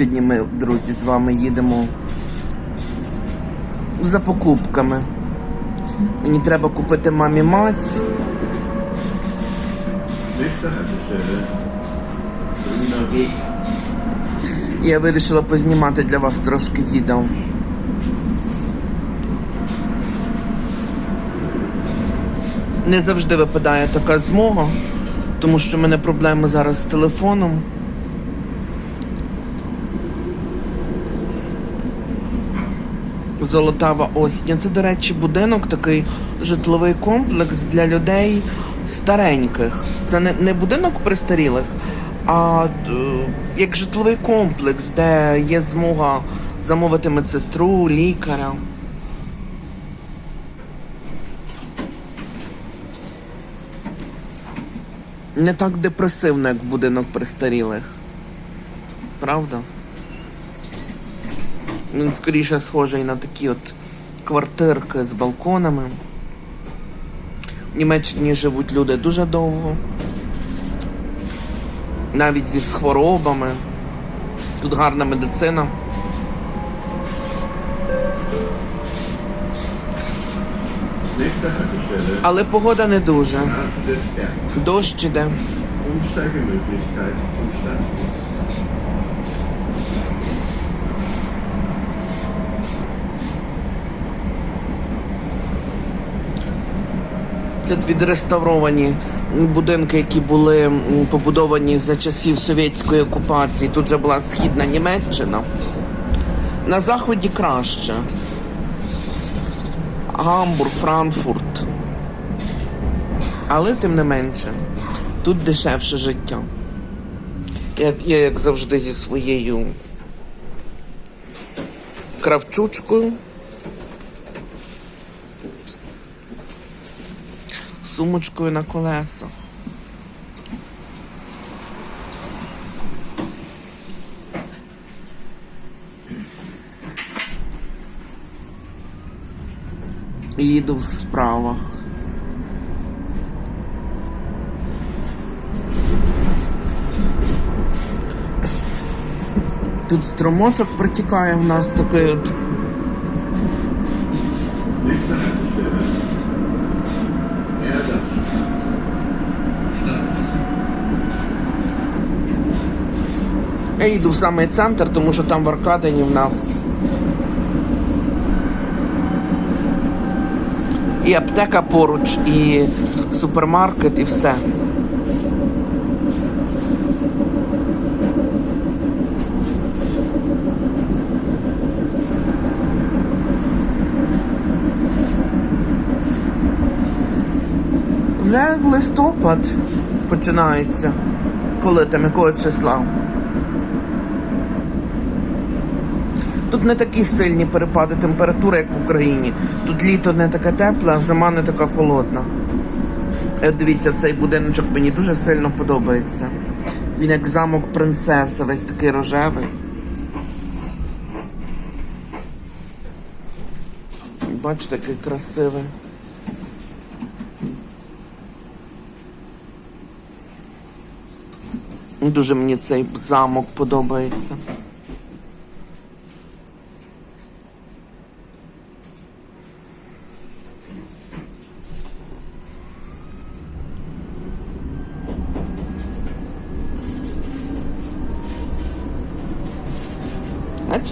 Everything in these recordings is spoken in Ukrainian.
Сьогодні ми, друзі, з вами їдемо за покупками. Мені треба купити мамі мазь. Я вирішила познімати для вас трошки відео. Не завжди випадає така змога, тому що в мене проблеми зараз з телефоном. Золотава осінь. Це, до речі, будинок, такий житловий комплекс для людей стареньких. Це не, не будинок престарілих, а е, як житловий комплекс, де є змога замовити медсестру, лікаря. Не так депресивно, як будинок престарілих. Правда? Він скоріше схожий на такі от квартирки з балконами. В Німеччині живуть люди дуже довго. Навіть зі хворобами. Тут гарна медицина. Але погода не дуже. Дощ іде. Це відреставровані будинки, які були побудовані за часів совєтської окупації. Тут же була східна Німеччина. На заході краще. Гамбург, Франкфурт. Але тим не менше, тут дешевше життя. Як я, як завжди, зі своєю кравчучкою. Сумочкою на колесах. Їду в справах. Тут струмочок протікає в нас такий от. Nächste Haltestelle. Erdach. Я їду в самий центр, тому що там в Аркадині в нас і аптека поруч, і супермаркет, і все. Вже листопад починається. Коли там якого числа? Тут не такі сильні перепади температури, як в Україні. Тут літо не таке тепле, а зима не така холодна. От дивіться, цей будиночок мені дуже сильно подобається. Він як замок принцеси, весь такий рожевий. Бачите, який красивий. Дуже мені цей замок подобається.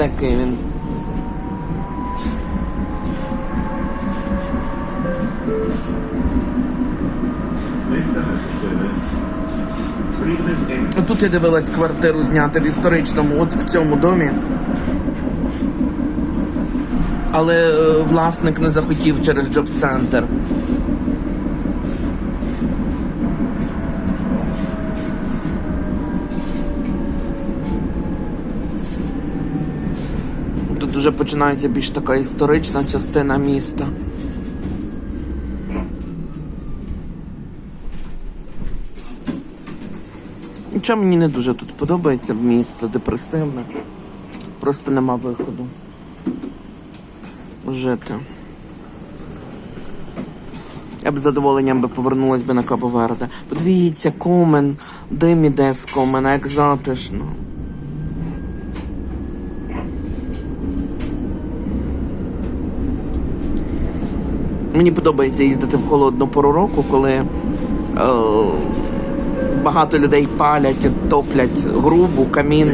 Який він. Тут я дивилась квартиру зняти в історичному, от в цьому домі. Але е, власник не захотів через джоб-центр. Вже починається більш така історична частина міста. Нічого мені не дуже тут подобається місто, депресивне. Просто нема виходу. Жити. Я б з задоволенням би повернулась би на Кабо Верде. Подивіться, комен, дим іде з комена, як затишно. Мені подобається їздити в холодну пору року, коли е, багато людей палять, топлять грубу, камін.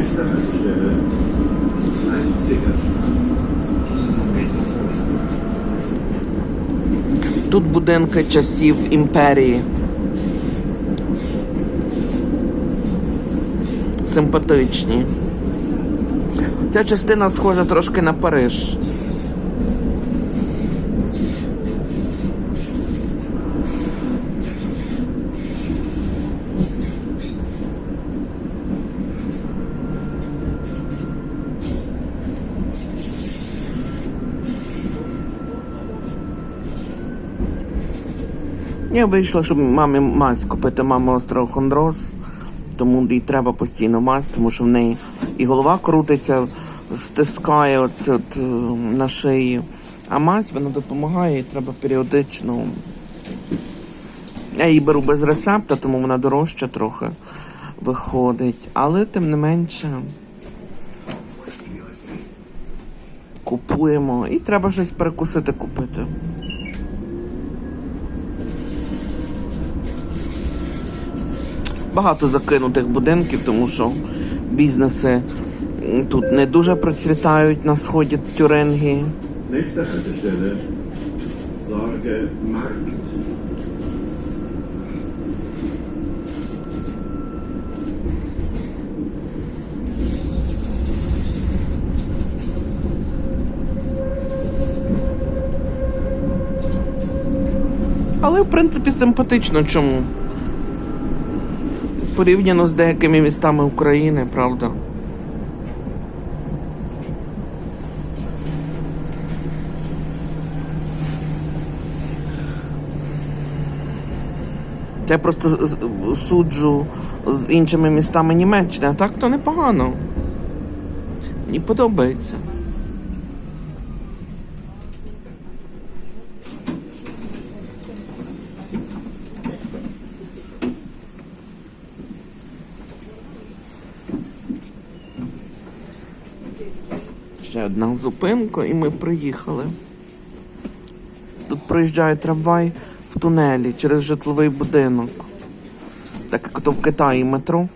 Тут будинки часів імперії. Симпатичні. Ця частина схожа трошки на Париж. Я вийшла, щоб мамі мазь купити мама остеохондроз, тому їй треба постійно мазь, тому що в неї і голова крутиться, стискає оце от, е, на шиї. А мазь вона допомагає, і треба періодично. Я її беру без рецепта, тому вона дорожча трохи виходить. Але тим не менше купуємо і треба щось перекусити купити. Багато закинутих будинків, тому що бізнеси тут не дуже процвітають на сході Markt. Але в принципі симпатично чому? Порівняно з деякими містами України, правда. Я просто суджу з іншими містами Німеччини, а так то непогано. Мені подобається. Ще одна зупинка, і ми приїхали. Тут проїжджає трамвай в тунелі через житловий будинок. Так як то в Китаї метро.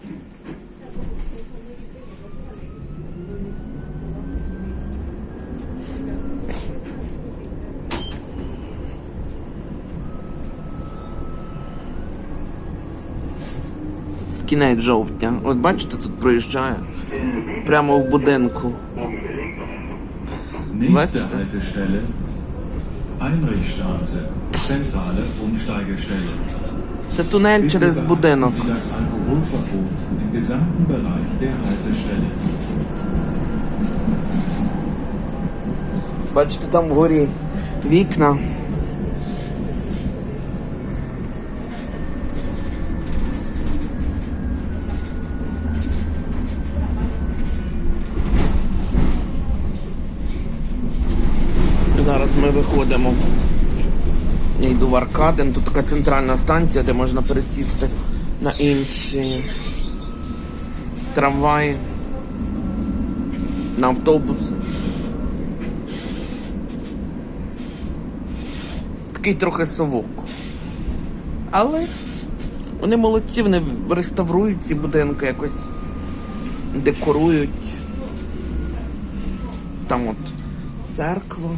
Кінець жовтня. От бачите, тут проїжджає. Прямо в будинку. Nächste Was? Haltestelle Heinrichstraße, zentrale Umsteigestelle. Це тунель Bitte через beachten будинок. Sie das Alkoholverbot im gesamten Bereich der Haltestelle. Бачите, там вгорі вікна. Зараз ми виходимо. Я йду в Аркаден, тут така центральна станція, де можна пересісти на інші трамваї, на автобуси. Такий трохи совок. Але вони молодці, вони реставрують ці будинки якось декорують. Там от церква.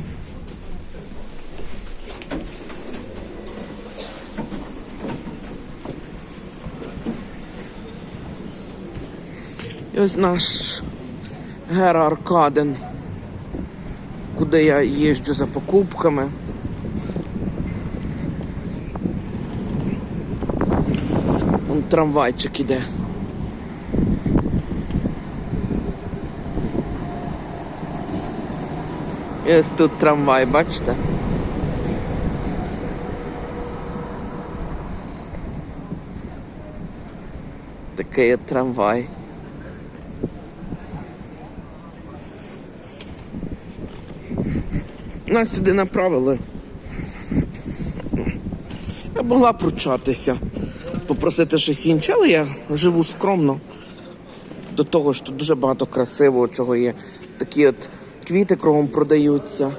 І ось наш Гера Аркаден, куди я їжджу за покупками. Вон трамвайчик іде. І ось тут трамвай, бачите? Такий трамвай. Нас сюди направили. Я могла пручатися, попросити щось інше, але я живу скромно. До того ж тут дуже багато красивого, чого є. Такі от квіти кругом продаються.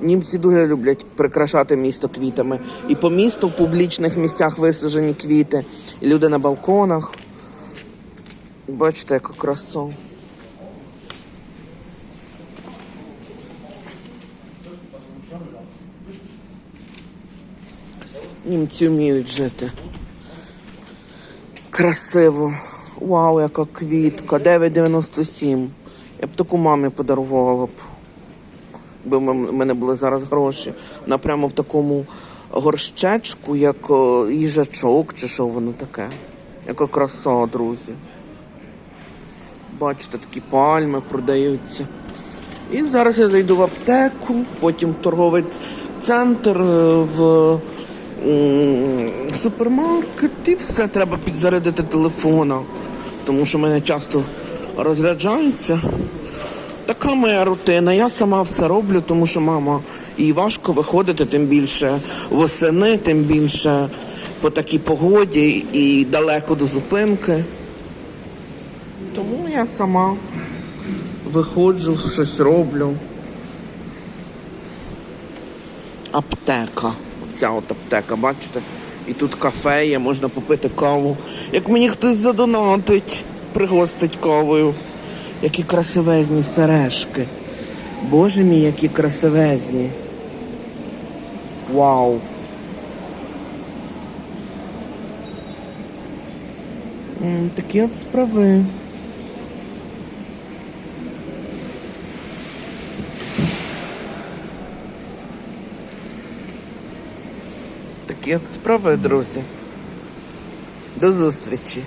Німці дуже люблять прикрашати місто квітами. І по місту в публічних місцях висаджені квіти, і люди на балконах. Бачите, яка краса. Німці вміють жити. Красиво. Вау, яка квітка. 9,97. Я б таку мамі подарувала б. Якби в мене були зараз гроші. Вона прямо в такому горщечку, як їжачок, чи що воно таке. Яка краса, друзі. Бачите, такі пальми продаються. І зараз я зайду в аптеку, потім в торговий центр, е, в м, супермаркет і все треба підзарядити телефона, тому що мене часто розряджається. Така моя рутина. Я сама все роблю, тому що мама їй важко виходити, тим більше восени, тим більше по такій погоді і далеко до зупинки. Тому я сама виходжу, щось роблю. Аптека. Ця от аптека, бачите? І тут кафе є, можна попити каву. Як мені хтось задонатить, пригостить кавою. Які красивезні сережки. Боже мій, які красивезні. Вау. Такі от справи. Такі от справи, друзі. До зустрічі.